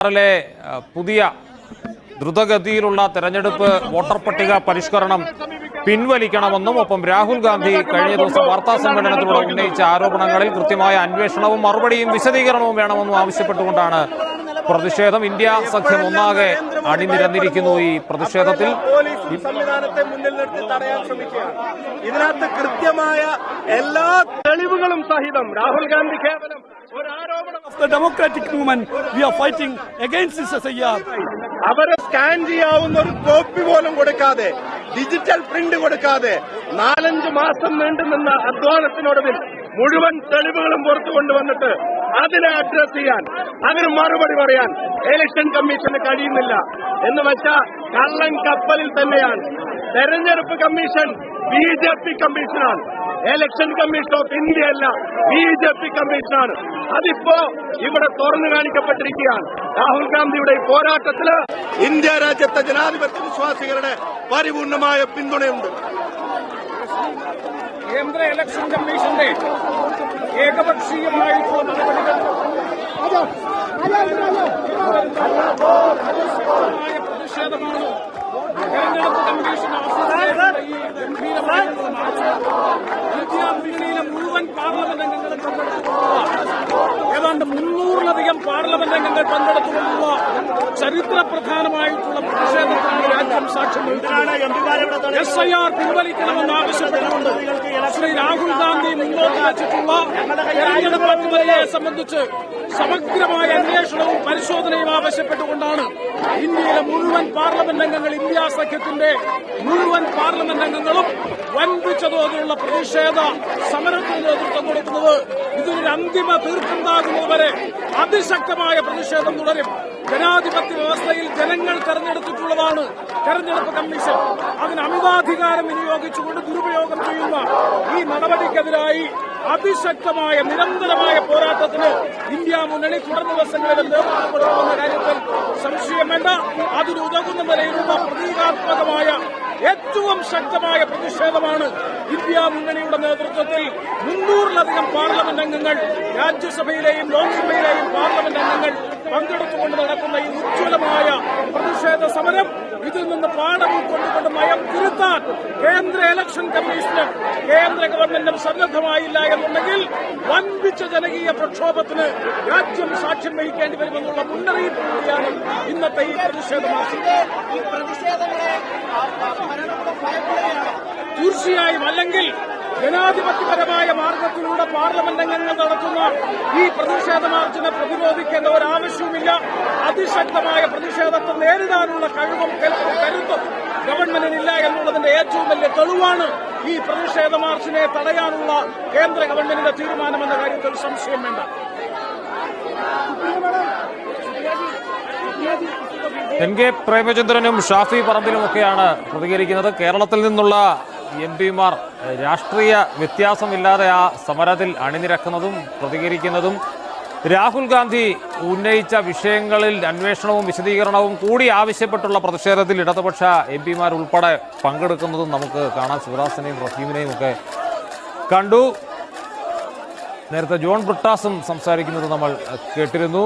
ബീഹാറിലെ പുതിയ ദ്രുതഗതിയിലുള്ള തെരഞ്ഞെടുപ്പ് വോട്ടർ പട്ടിക പരിഷ്കരണം പിൻവലിക്കണമെന്നും ഒപ്പം രാഹുൽ ഗാന്ധി കഴിഞ്ഞ ദിവസം വാർത്താ സമ്മേളനത്തിലൂടെ ഉന്നയിച്ച ആരോപണങ്ങളിൽ കൃത്യമായ അന്വേഷണവും മറുപടിയും വിശദീകരണവും വേണമെന്നും ആവശ്യപ്പെട്ടുകൊണ്ടാണ് പ്രതിഷേധം ഇന്ത്യ സഖ്യം ഒന്നാകെ അണിനിരന്നിരിക്കുന്നു ഈ പ്രതിഷേധത്തിൽ പോലീസ് സംവിധാനത്തെ മുന്നിൽ നിർത്തി തടയാൻ ശ്രമിക്കുകയാണ് ഇതിനകത്ത് കൃത്യമായ എല്ലാ തെളിവുകളും സഹിതം രാഹുൽ ഗാന്ധി കേവലം ഒരു ആരോപണം of the democratic movement we fighting fighting against this SIR. അവരെ സ്കാൻ ചെയ്യാവുന്ന ഒരു കോപ്പി പോലും കൊടുക്കാതെ ഡിജിറ്റൽ പ്രിന്റ് കൊടുക്കാതെ നാലഞ്ച് മാസം നീണ്ടുനിന്ന അധ്വാനത്തിനൊടുവിൽ മുഴുവൻ തെളിവുകളും പുറത്തു കൊണ്ടുവന്നിട്ട് അതിനെ അഡ്രസ് ചെയ്യാൻ അതിന് മറുപടി പറയാൻ ഇലക്ഷൻ കമ്മീഷന് കഴിയുന്നില്ല. എന്ന് വെച്ചാൽ കള്ളൻ കപ്പലിൽ തന്നെയാണ്. തെരഞ്ഞെടുപ്പ് കമ്മീഷൻ ബി ജെ പി കമ്മീഷനാണ് ഇലക്ഷൻ കമ്മീഷൻ ഓഫ് ഇന്ത്യ അല്ല ബി ജെ പി കമ്മീഷനാണ് അതിപ്പോ ഇവിടെ തുറന്നു കാണിക്കപ്പെട്ടിരിക്കുകയാണ്. രാഹുൽ ഗാന്ധിയുടെ ഈ പോരാട്ടത്തിൽ ഇന്ത്യ രാജ്യത്തെ ജനാധിപത്യ വിശ്വാസികളുടെ പരിപൂർണമായ പിന്തുണയുണ്ട്. കേന്ദ്ര ഇലക്ഷൻ കമ്മീഷന്റെ ഏകപക്ഷീയമായിട്ടുള്ള നടപടികൾ. മുഴുവൻ പാർലമെന്റ് അംഗങ്ങളും ഏതാണ്ട് മുന്നൂറിലധികം പാർലമെന്റ് അംഗങ്ങൾ പങ്കെടുത്തുകൊണ്ടുള്ള ചരിത്ര പ്രധാനമായിട്ടുള്ള പ്രതിഷേധത്തിനാണ് രാജ്യം സാക്ഷ്യം വഹിക്കുന്നത്. എസ് ഐ ആർ പിൻവലിക്കണമെന്ന് ആവശ്യപ്പെട്ടുകൊണ്ട് ശ്രീ രാഹുൽ ഗാന്ധി മുന്നോട്ട് വെച്ചിട്ടുള്ള തെരഞ്ഞെടുപ്പ് അട്ടിമറിയെ സംബന്ധിച്ച് സമഗ്രമായ അന്വേഷണവും പരിശോധനയും ആവശ്യപ്പെട്ടുകൊണ്ടാണ് ഇന്ത്യയിലെ മുഴുവൻ പാർലമെന്റ് അംഗങ്ങൾ ഇന്ത്യ സഖ്യത്തിന്റെ മുഴുവൻ പാർലമെന്റ് അംഗങ്ങളും വൻപിച്ച തോതിലുള്ള പ്രതിഷേധ സമരത്തിന് നേതൃത്വം കൊടുക്കുന്നത്. ഇതിനൊരു അന്തിമ തീർപ്പുണ്ടാകുന്നതുവരെ അതിശക്തമായ പ്രതിഷേധം തുടരും. ജനാധിപത്യ വ്യവസ്ഥയിൽ ജനങ്ങൾ തെരഞ്ഞെടുത്തിട്ടുള്ളതാണ് തെരഞ്ഞെടുപ്പ് കമ്മീഷൻ. അതിന് അമിതാധികാരം വിനിയോഗിച്ചുകൊണ്ട് ദുരുപയോഗം ചെയ്യുന്ന ഈ നടപടിക്കെതിരായി അതിശക്തമായ നിരന്തരമായ പോരാട്ടത്തിന് ഇന്ത്യ മുന്നണി തുടർ ദിവസങ്ങളിൽ നേതൃത്വം കൊടുക്കുമെന്ന കാര്യത്തിൽ സംശയം വേണ്ട. അതിന് ഉതകുന്ന നിലയിലുള്ള പ്രതീകാത്മകമായ ഏറ്റവും ശക്തമായ പ്രതിഷേധമാണ് ഇന്ത്യ മുന്നണിയുടെ നേതൃത്വത്തിൽ മുന്നൂറിലധികം പാർലമെന്റ് അംഗങ്ങൾ രാജ്യസഭയിലെയും ലോക്സഭയിലെയും പാർലമെന്റ് അംഗങ്ങൾ പങ്കെടുത്തുകൊണ്ട് നടക്കുന്ന ഈ ഉജ്ജ്വലമായ പ്രതിഷേധ സമരം ഇതിൽ നിന്ന് പാഠം ഉൾക്കൊണ്ടുകൊണ്ട് നയം തിരുത്താൻ കേന്ദ്ര ഇലക്ഷൻ കമ്മീഷനും കേന്ദ്ര ഗവൺമെന്റും സന്നദ്ധമായില്ല എന്നുണ്ടെങ്കിൽ വൻപിച്ച ജനകീയ പ്രക്ഷോഭത്തിന് രാജ്യം സാക്ഷ്യം വഹിക്കേണ്ടി വരുമെന്നുള്ള മുന്നറിയിപ്പ് കൂടിയാണ് ഇന്നത്തെ ഈ പ്രതിഷേധ മാസം. തീർച്ചയായും അല്ലെങ്കിൽ ജനാധിപത്യപരമായ മാർഗത്തിലൂടെ പാർലമെന്റ് അംഗങ്ങൾ നടത്തുന്ന ഈ പ്രതിഷേധ മാർച്ചിനെ പ്രതിരോധിക്കേണ്ട ഒരാവശ്യവുമില്ല. അതിശക്തമായ പ്രതിഷേധത്തെ നേരിടാനുള്ള കഴിവും കരുത്തും ഗവൺമെന്റിനില്ല എന്നുള്ളതിന്റെ ഏറ്റവും വലിയ തെളിവാണ് ഈ പ്രതിഷേധ മാർച്ചിനെ തടയാനുള്ള കേന്ദ്ര ഗവൺമെന്റിന്റെ തീരുമാനമെന്ന കാര്യത്തിൽ സംശയം വേണ്ട. എൻ കെ പ്രേമചന്ദ്രനും ഷാഫി പറമ്പിലുമൊക്കെയാണ് പ്രതികരിക്കുന്നത്. കേരളത്തിൽ നിന്നുള്ള എം പിമാർ രാഷ്ട്രീയ വ്യത്യാസമില്ലാതെ ആ സമരത്തിൽ അണിനിരക്കുന്നതും പ്രതികരിക്കുന്നതും രാഹുൽ ഗാന്ധി ഉന്നയിച്ച വിഷയങ്ങളിൽ അന്വേഷണവും വിശദീകരണവും കൂടി ആവശ്യപ്പെട്ടുള്ള പ്രതിഷേധത്തിൽ ഇടതുപക്ഷ എം പിമാർ ഉൾപ്പെടെ പങ്കെടുക്കുന്നതും നമുക്ക് കാണാം. ശിവദാസിനെയും റഹീമിനെയും ഒക്കെ കണ്ടു. നേരത്തെ ജോൺ ബ്രിട്ടാസും സംസാരിക്കുന്നത് നമ്മൾ കേട്ടിരുന്നു.